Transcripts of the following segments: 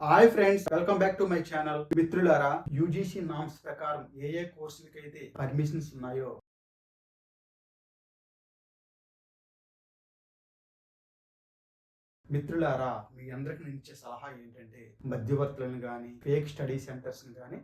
Hi friends welcome back to my channel. మిత్రులారా UGC norms ప్రకారం ఏ ఏ కోర్సులకైతే పర్మిషన్స్ ఉన్నాయో మిత్రులారా మీ అందరికి నేను ఇచ్చే సలహా ఏంటంటే మధ్యవర్తులను కానీ ఫేక్ స్టడీ సెంటర్స్ కానీ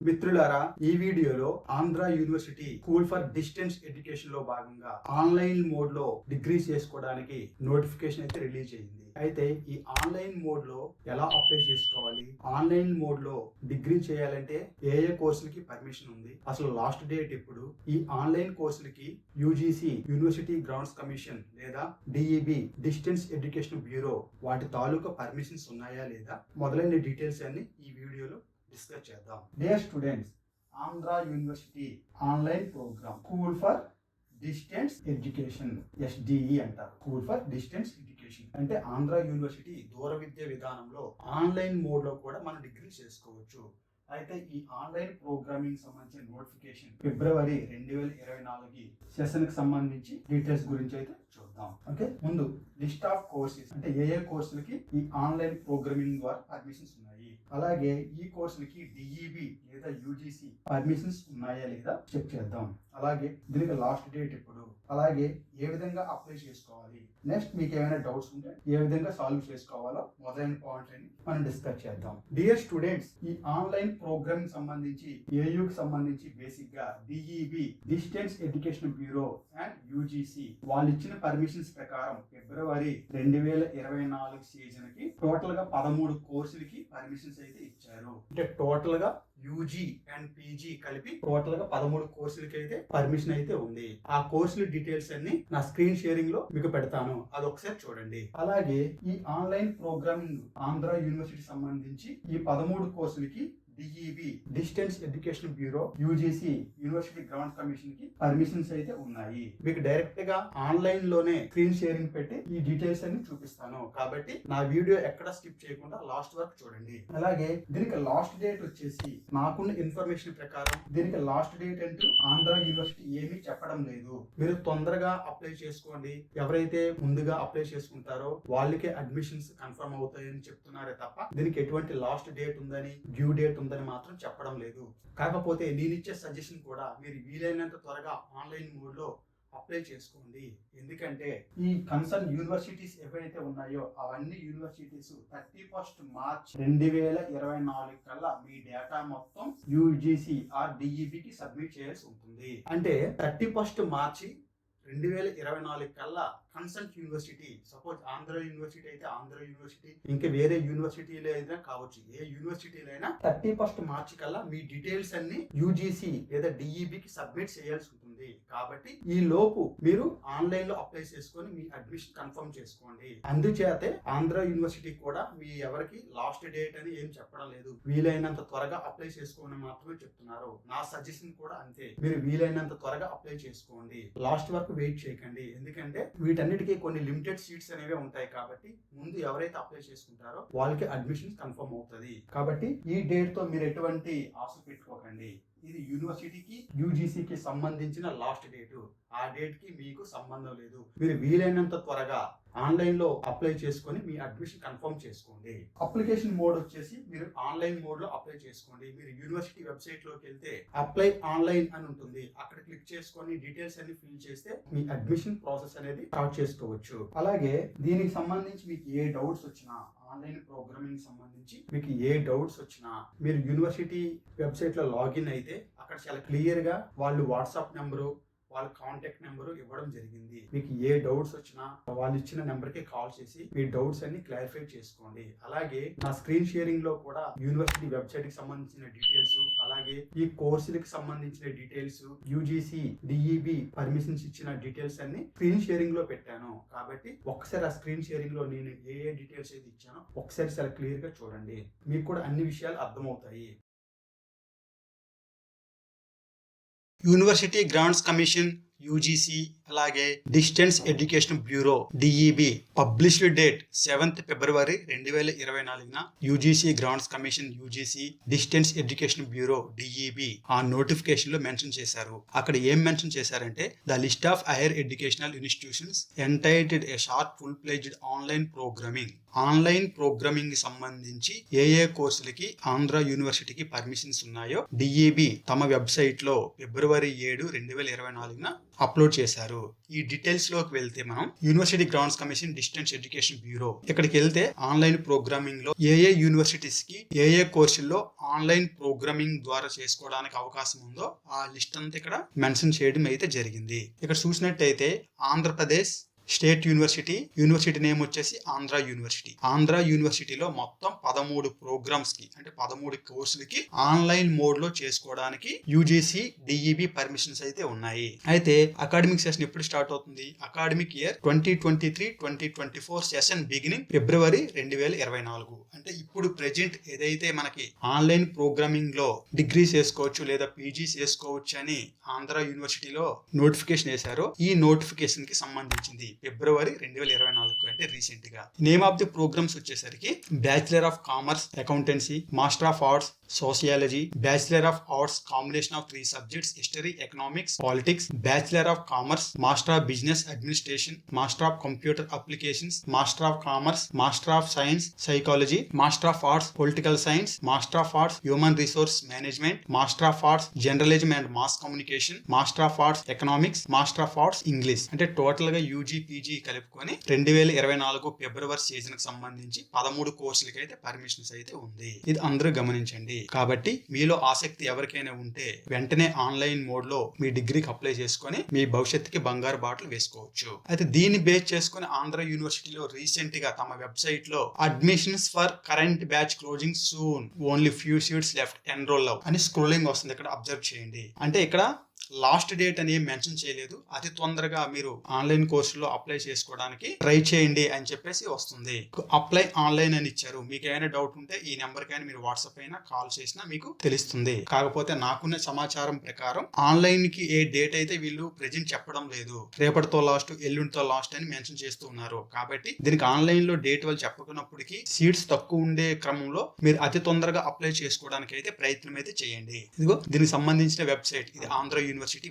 మిత్రులారా ఈ వీడియోలో Andhra university school for distance ఎడ్యుకేషన్లో భాగంగా ఆన్లైన్ మోడ్లో డిగ్రీ చేసుకోవడానికి నోటిఫికేషన్ అయితే రిలీజ్ అయింది. అయితే ఈ ఆన్లైన్ మోడ్లో ఎలా అప్లై చేసుకోవాలి? ఆన్లైన్ మోడ్లో డిగ్రీ చేయాలంటే ఏ ఏ కోర్సులకి పర్మిషన్ ఉంది? అసలు లాస్ట్ డేట్ ఎప్పుడు? ఈ ఆన్లైన్ కోర్సులకి యూజీసీ యూనివర్సిటీ గ్రౌండ్స్ కమిషన్ లేదా డిఈబి డిస్టెన్స్ ఎడ్యుకేషన్ బ్యూరో వాటి తాలూకా పర్మిషన్స్ ఉన్నాయా లేదా? మొదలైన డీటెయిల్స్ అన్ని ఈ వీడియోలో డిస్కస్ చేద్దాం. Dear students Andhra university online program school for distance education SDE అంటారు. స్కూల్ ఫర్ డిస్టెన్స్ ఎడ్యుకేషన్ అంటే ఆంధ్ర యూనివర్సిటీ దూర విద్య విధానంలో ఆన్లైన్ మోడ్లో కూడా మనం డిగ్రీ చేసుకోవచ్చు. అయితే ఈ ఆన్లైన్ ప్రోగ్రామింగ్ సంబంధించిన నోటిఫికేషన్ ఫిబ్రవరి రెండు వేల ఇరవై నాలుగు సెషన్కి సంబంధించి డీటెయిల్స్ గురించి అయితే చూద్దాం. ఓకే ముందు లిస్ట్ ఆఫ్ కోర్సెస్ అంటే ఏ ఏ కోర్సులకి ఈ ఆన్లైన్ ప్రోగ్రామింగ్ ద్వారా అడ్మిషన్స్ ఉన్నాయి? అలాగే ఈ కోర్సులకి డిఈబి లేదా యూజీసీ పర్మిషన్స్ ఉన్నాయా లేదా చెక్ చేద్దాం. అలాగే దీనికి లాస్ట్ డేట్ ఎప్పుడు? అలాగే ఏ విధంగా అప్లై చేసుకోవాలి? నెక్స్ట్ మీకు ఏమైనా డౌట్స్ ఉంటే ఏ విధంగా సాల్వ్ చేసుకోవాలో మొదలైన పాయింట్స్ అని మనం డిస్కస్ చేద్దాం. డియర్ స్టూడెంట్స్ ఈ ఆన్లైన్ ప్రోగ్రామ్ సంబంధించి ఏయుకి సంబంధించి బేసిక్గా DEB distance education bureau and UGC వాళ్ళు ఇచ్చిన పర్మిషన్స్ ప్రకారం ఫిబ్రవరి రెండు వేల ఇరవై నాలుగు సీజన్కి టోటల్గా పదమూడు కోర్సులకి పర్మిషన్స్ అయితే ఇచ్చారు. అంటే టోటల్గా యూజీ అండ్ పీజీ కలిపి టోటల్గా పదమూడు కోర్సులకి అయితే పర్మిషన్ అయితే ఉంది. ఆ కోర్సుల డీటెయిల్స్ అన్ని నా స్క్రీన్ షేరింగ్లో మీకు పెడతాను. అది ఒకసారి చూడండి. అలాగే ఈ ఆన్లైన్ ప్రోగ్రామింగ్ ఆంధ్ర యూనివర్సిటీ సంబంధించి ఈ పదమూడు కోర్సులకి DEB distance education bureau UGC university ground కమిషన్కి పర్మిషన్స్ అయితే ఉన్నాయి. మీకు డైరెక్ట్గా ఆన్లైన్లోనే స్క్రీన్ షేరింగ్ పెట్టి ఈ డీటెయిల్స్ అన్ని చూపిస్తాను. కాబట్టి నా వీడియో ఎక్కడ స్కిప్ చేయకుండా లాస్ట్ వరకు చూడండి. అలాగే దీనికి లాస్ట్ డేట్ వచ్చేసి నాకున్న ఇన్ఫర్మేషన్ ప్రకారం దీనికి లాస్ట్ డేట్ అంటూ ఆంధ్ర యూనివర్సిటీ ఏమీ చెప్పడం లేదు. మీరు తొందరగా అప్లై చేసుకోండి. ఎవరైతే ముందుగా అప్లై చేసుకుంటారో వాళ్ళకే అడ్మిషన్స్ కన్ఫర్మ్ అవుతాయని చెప్తున్నారే తప్ప దీనికి ఎటువంటి లాస్ట్ డేట్ ఉందని డ్యూ డేట్ ఉందని మాత్రం చెప్పడం లేదు. కాకపోతే నేను ఇచ్చే సజెషన్ కూడా మీరు వీలైనంత త్వరగా ఆన్లైన్ మోడ్లో అప్లై చేసుకోండి. ఎందుకంటే ఈ కన్సర్న్ యూనివర్సిటీస్ ఏవైతే ఉన్నాయో అవన్నీ యూనివర్సిటీస్ థర్టీ ఫస్ట్ మార్చ్ రెండు వేల ఇరవై నాలుగు కల్లా మీ డేటా మొత్తం యూజీసీ ఆర్ డిఈబికి సబ్మిట్ చేయాల్సి ఉంటుంది. అంటే థర్టీ ఫస్ట్ మార్చి రెండు వేల ఇరవై నాలుగు కల్లా consult university suppose Andhra university అయితే ఆంధ్ర యూనివర్సిటీ ఇంకా వేరే యూనివర్సిటీలో అయినా కావచ్చు. ఏ యూనివర్సిటీలో అయినా థర్టీ ఫస్ట్ మార్చి కల్లా మీ డీటెయిల్స్ అన్ని యూజీసీ లేదా డిఈబికి సబ్మిట్ చేయాల్సి ఉంటుంది. కాబట్టి ఈ లోపు మీరు ఆన్లైన్లో అప్లై చేసుకొని మీ అడ్మిషన్ కన్ఫర్మ్ చేసుకోండి. అందుచేతే ఆంధ్ర యూనివర్సిటీ కూడా మీ ఎవరికి లాస్ట్ డేట్ అని ఏం చెప్పడం లేదు. వీలైనంత త్వరగా అప్లై చేసుకోమని మాత్రమే చెప్తున్నారు. నా సజెషన్ కూడా అంతే. మీరు వీలైనంత త్వరగా అప్లై చేసుకోండి. లాస్ట్ వరకు వెయిట్ చేయకండి. ఎందుకంటే వీటన్నిటికీ కొన్ని లిమిటెడ్ సీట్స్ అనేవి ఉంటాయి కాబట్టి ముందు ఎవరైతే అప్లై చేసుకుంటారో వాళ్ళకి అడ్మిషన్ కన్ఫర్మ్ అవుతుంది. కాబట్టి ఈ డేట్తో మీరు ఎటువంటి ఆశ పెట్టుకోకండి. ఇది యూనివర్సిటీకి యూజీసీకి సంబంధించిన లాస్ట్ డేట్ ఆ డేట్కి మీకు సంబంధం లేదు. మీరు వీలైనంత త్వరగా ఆన్లైన్లో అప్లై చేసుకొని మీ అడ్మిషన్ కన్ఫర్మ్ చేసుకోండి. అప్లికేషన్ మోడ్ వచ్చేసి మీరు ఆన్లైన్ మోడ్లో అప్లై చేసుకోండి. మీరు యూనివర్సిటీ వెబ్సైట్లోకి వెళ్తే అప్లై ఆన్లైన్ అని ఉంటుంది. అక్కడ క్లిక్ చేసుకొని డీటెయిల్స్ అన్ని ఫిల్ చేస్తే మీ అడ్మిషన్ ప్రాసెస్ అనేది స్టార్ట్ చేసుకోవచ్చు. అలాగే దీనికి సంబంధించి మీకు ఏ డౌట్స్ వచ్చినా ఆన్లైన్ ప్రోగ్రామింగ్ సంబంధించి మీకు ఏ డౌట్స్ వచ్చినా మీరు యూనివర్సిటీ వెబ్సైట్లో లాగిన్ అయితే అక్కడ చాలా క్లియర్గా వాళ్ళు వాట్సాప్ నెంబరు వాళ్ళ కాంటాక్ట్ నెంబర్ ఇవ్వడం జరిగింది. మీకు ఏ డౌట్స్ వచ్చినా వాళ్ళు ఇచ్చిన నెంబర్కి కాల్ చేసి మీ డౌట్స్ అన్ని క్లారిఫై చేసుకోండి. అలాగే నా స్క్రీన్ షేరింగ్లో కూడా యూనివర్సిటీ వెబ్సైట్కి సంబంధించిన డీటెయిల్స్ అలాగే ఈ కోర్సులకు సంబంధించిన డీటెయిల్స్ యూజీసీ డిఈబి పర్మిషన్స్ ఇచ్చిన డీటెయిల్స్ అన్ని స్క్రీన్ షేరింగ్లో పెట్టాను. కాబట్టి ఒకసారి ఆ స్క్రీన్ షేరింగ్లో నేను ఏ ఏ డీటెయిల్స్ అయితే ఇచ్చానో ఒకసారి చాలా క్లియర్గా చూడండి. మీకు కూడా అన్ని విషయాలు అర్థమవుతాయి. యూనివర్సిటీ గ్రాంట్స్ కమిషన్ యూజీసీ అలాగే distance education bureau DEB published date seventh February రెండు వేల ఇరవై నాలుగున UGC grounds commission UGC distance education bureau DEB ఆ నోటిఫికేషన్లో మెన్షన్ చేశారు. అక్కడ ఏం మెన్షన్ చేశారంటే the list of higher educational institutions entitled a short full fledged online programming. Online programming సంబంధించి ఏ ఏ కోర్సులకి ఆంధ్ర యూనివర్సిటీకి పర్మిషన్స్ ఉన్నాయో డిఈబి తమ వెబ్సైట్లో ఫిబ్రవరి ఏడు రెండు వేల ఇరవై నాలుగున అప్లోడ్ చేశారు. ఈ డీటెయిల్స్లోకి వెళ్తే మనం university grounds commission distance education bureau ఇక్కడికి వెళ్తే ఆన్లైన్ ప్రోగ్రామింగ్లో ఏ ఏ యూనివర్సిటీస్కి ఏ ఏ కోర్సుల్లో ఆన్లైన్ ప్రోగ్రామింగ్ ద్వారా చేసుకోవడానికి అవకాశం ఉందో ఆ లిస్ట్ అంతా ఇక్కడ మెన్షన్ చేయడం అయితే జరిగింది. ఇక్కడ చూసినట్టయితే Andhra Pradesh state university university name వచ్చేసి ఆంధ్ర యూనివర్సిటీ. ఆంధ్ర యూనివర్సిటీలో మొత్తం పదమూడు ప్రోగ్రామ్స్కి అంటే పదమూడు కోర్సులకి ఆన్లైన్ మోడ్లో చేసుకోవడానికి యూజీసీ డిఈబి పర్మిషన్స్ అయితే ఉన్నాయి. అయితే అకాడమిక్ సెషన్ ఎప్పుడు స్టార్ట్ అవుతుంది? Academic year twenty twenty three twenty twenty four session beginning February రెండు వేల ఇరవై నాలుగు. అంటే ఇప్పుడు ప్రెజెంట్ ఏదైతే మనకి ఆన్లైన్ ప్రోగ్రామింగ్లో డిగ్రీ చేసుకోవచ్చు లేదా పీజీ చేసుకోవచ్చు అని ఆంధ్ర యూనివర్సిటీలో నోటిఫికేషన్ వేశారో ఈ నోటిఫికేషన్కి సంబంధించింది. ఫిబ్రవరి రెండు వేల ఇరవై నాలుగు అంటే రీసెంట్గా నేమ్ ఆఫ్ ది ప్రోగ్రామ్స్ వచ్చేసరికి bachelor of commerce accountancy master of arts sociology bachelor of arts combination of three subjects history economics politics bachelor of commerce master of business administration master of computer applications master of commerce master of science psychology master of arts political science master of arts human resource management master of arts journalism and mass communication master of arts economics master of arts English అంటే టోటల్గా UG PG కలుపుకొని రెండు వేల ఇరవై నాలుగు ఫిబ్రవరి సీజన్కి సంబంధించి పదమూడు కోర్సులకి అయితే పర్మిషన్స్ అయితే ఉంది. ఇది అందరూ గమనించండి. కాబట్టి మీలో ఆసక్తి ఎవరికైనా ఉంటే వెంటనే ఆన్లైన్ మోడ్లో మీ డిగ్రీకి అప్లై చేసుకొని మీ భవిష్యత్తుకి బంగారు బాటలు వేసుకోవచ్చు. అయితే దీన్ని బేస్ చేసుకుని ఆంధ్ర యూనివర్సిటీలో రీసెంట్గా తమ వెబ్సైట్లో admissions for current batch closing soon only few seats left enroll అని స్క్రోలింగ్ వస్తుంది. ఇక్కడ అబ్జర్వ్ చేయండి. అంటే ఇక్కడ లాస్ట్ డేట్ అని ఏం మెన్షన్ చేయలేదు. అతి తొందరగా మీరు ఆన్లైన్ కోర్సులో అప్లై చేసుకోవడానికి ట్రై చేయండి అని చెప్పేసి వస్తుంది. అప్లై ఆన్లైన్ అని ఇచ్చారు. మీకు ఏమైనా డౌట్ ఉంటే ఈ నెంబర్ కైనా మీరు వాట్సాప్ అయినా కాల్ చేసినా మీకు తెలుస్తుంది. కాకపోతే నాకున్న సమాచారం ప్రకారం ఆన్లైన్కి ఏ డేట్ అయితే వీళ్ళు ప్రెజెంట్ చెప్పడం లేదు. రేపటితో లాస్ట్ ఎల్లుండితో లాస్ట్ అని మెన్షన్ చేస్తూ ఉన్నారు. కాబట్టి దీనికి ఆన్లైన్లో డేట్ వాళ్ళు చెప్పకున్నప్పటికీ సీట్స్ తక్కువ ఉండే క్రమంలో మీరు అతి తొందరగా అప్లై చేసుకోవడానికి అయితే ప్రయత్నం అయితే చేయండి. ఇదిగో దీనికి సంబంధించిన వెబ్సైట్. ఇది ఆంధ్ర యూనివర్సిటీ వెబ్సైట్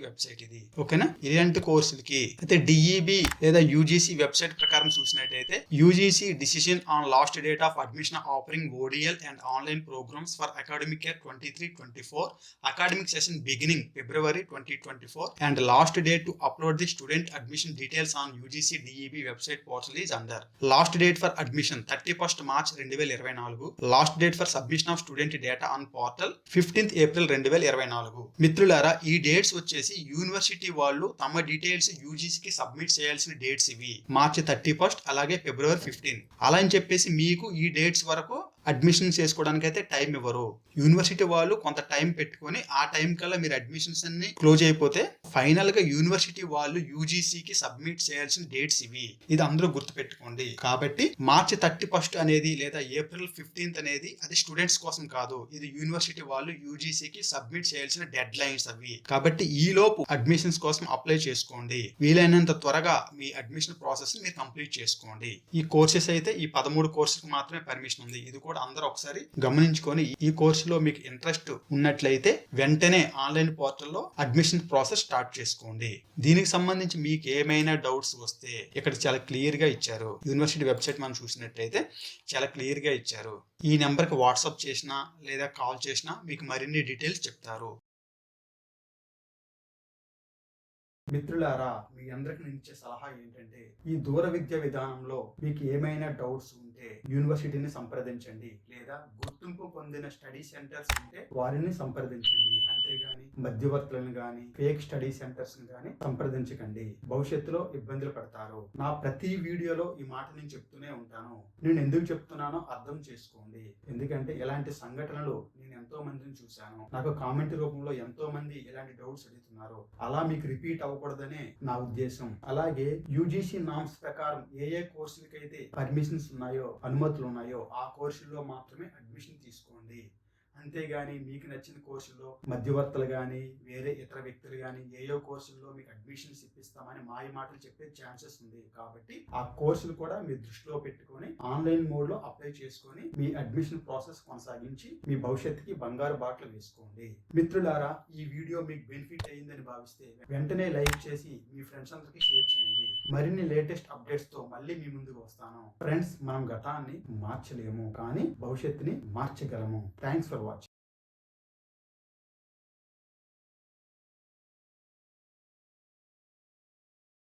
ఇది. ఓకేనా? ఇలాంటి కోర్సులకి అయితే డిఈబి లేదా యూజీసీ వెబ్సైట్ ప్రకారం చూసినట్టయితే UGC decision on last date of admission offering ODL and online programs for academic year twenty three twenty four academic session beginning February twenty twenty four and last date to upload the student admission details on UGC DEB website portal is under last date for admission thirty first March రెండు వేల ఇరవై నాలుగు last date for submission of student data on portal fifteenth April రెండు వేల ఇరవై నాలుగు మిత్రులారా ఈ డేట్స్ వచ్చేసి యూనివర్సిటీ వాళ్ళు తమ డీటెయిల్స్ యూజీసీకి సబ్మిట్ చేయాల్సిన డేట్స్ ఇవి. మార్చి థర్టీ ఫస్ట్ అలాగే ఫిబ్రవరి ఫిఫ్టీన్. అలా అని చెప్పేసి మీకు ఈ డేట్స్ వరకు అడ్మిషన్ చేసుకోవడానికి అయితే టైం ఇవ్వరు. యూనివర్సిటీ వాళ్ళు కొంత టైం పెట్టుకొని ఆ టైం కల్లా మీరు అడ్మిషన్స్ అన్ని క్లోజ్ అయిపోతే ఫైనల్గా యూనివర్సిటీ వాళ్ళు యూజీసీకి సబ్మిట్ చేయాల్సిన డేట్స్ ఇవి. ఇది అందరూ గుర్తుపెట్టుకోండి. కాబట్టి మార్చి థర్టీ ఫస్ట్ అనేది లేదా ఏప్రిల్ ఫిఫ్టీన్త్ అనేది అది స్టూడెంట్స్ కోసం కాదు. ఇది యూనివర్సిటీ వాళ్ళు యూజీసీకి సబ్మిట్ చేయాల్సిన డెడ్ లైన్స్ అవి. కాబట్టి ఈ లోపు అడ్మిషన్స్ కోసం అప్లై చేసుకోండి. వీలైనంత త్వరగా మీ అడ్మిషన్ ప్రాసెస్ మీరు కంప్లీట్ చేసుకోండి. ఈ కోర్సెస్ అయితే ఈ పదమూడు కోర్సులకు మాత్రమే పర్మిషన్ ఉంది. ఇది కూడా కూడా అందరూ ఒకసారి గమనించుకొని ఈ కోర్సులో మీకు ఇంట్రెస్ట్ ఉన్నట్లయితే వెంటనే ఆన్లైన్ పోర్టల్లో అడ్మిషన్ ప్రాసెస్ స్టార్ట్ చేసుకోండి. దీనికి సంబంధించి మీకు ఏమైనా డౌట్స్ వస్తే ఇక్కడ చాలా క్లియర్గా ఇచ్చారు. యూనివర్సిటీ వెబ్సైట్ మనం చూసినట్లయితే చాలా క్లియర్గా ఇచ్చారు. ఈ నెంబర్కి వాట్సాప్ చేసినా లేదా కాల్ చేసినా మీకు మరిన్ని డీటెయిల్స్ చెప్తారు. మిత్రులారా మీ అందరికి నేను ఇచ్చే సలహా ఏంటంటే ఈ దూర విద్య విధానంలో మీకు ఏమైనా డౌట్స్ ఉంటే యూనివర్సిటీని సంప్రదించండి లేదా గుర్తింపు పొందిన స్టడీ సెంటర్స్ ఉంటే వారిని సంప్రదించండి అంతేగాని మధ్యవర్తులను గాని ఫేక్ స్టడీ సెంటర్స్ గాని సంప్రదించకండి. భవిష్యత్తులో ఇబ్బందులు పడతారు. నా ప్రతి వీడియోలో ఈ మాట నేను చెప్తూనే ఉంటాను. నేను ఎందుకు చెప్తున్నానో అర్థం చేసుకోండి. ఎందుకంటే ఇలాంటి సంఘటనలు నేను ఎంతో మందిని చూశాను. నాకు కామెంట్ రూపంలో ఎంతో మంది ఇలాంటి డౌట్స్ అడుగుతున్నారు. అలా మీకు రిపీట్ అవ్వకూడదనే నా ఉద్దేశం. అలాగే యూజీసీ నామ్స్ ప్రకారం ఏ ఏ కోర్సులకైతే పర్మిషన్స్ ఉన్నాయో అనుమతులు ఉన్నాయో ఆ కోర్సుల్లో మాత్రమే అడ్మిషన్ తీసుకోండి. అంతేగాని మీకు నచ్చిన కోర్సుల్లో మధ్యవర్తులు కానీ వేరే ఇతర వ్యక్తులు కానీ ఏయో కోర్సుల్లో మీకు అడ్మిషన్స్ ఇప్పిస్తామని మాయ మాటలు చెప్పే ఛాన్సెస్ ఉంది. కాబట్టి ఆ కోర్సులు కూడా మీరు దృష్టిలో పెట్టుకొని ఆన్లైన్ మోడ్లో అప్లై చేసుకొని మీ అడ్మిషన్ ప్రాసెస్ కొనసాగించి మీ భవిష్యత్తుకి బంగారు బాటలు వేసుకోండి. మిత్రులారా ఈ వీడియో మీకు బెనిఫిట్ అయ్యిందని భావిస్తే వెంటనే లైక్ చేసి మీ ఫ్రెండ్స్ అందరికీ షేర్ చేయండి. మరిన్ని లేటెస్ట్ అప్డేట్స్తో మళ్ళీ మీ ముందుకు వస్తాను. ఫ్రెండ్స్ మనం గతాన్ని మార్చలేము కానీ భవిష్యత్తుని మార్చగలము. Thanks for Watch. watching.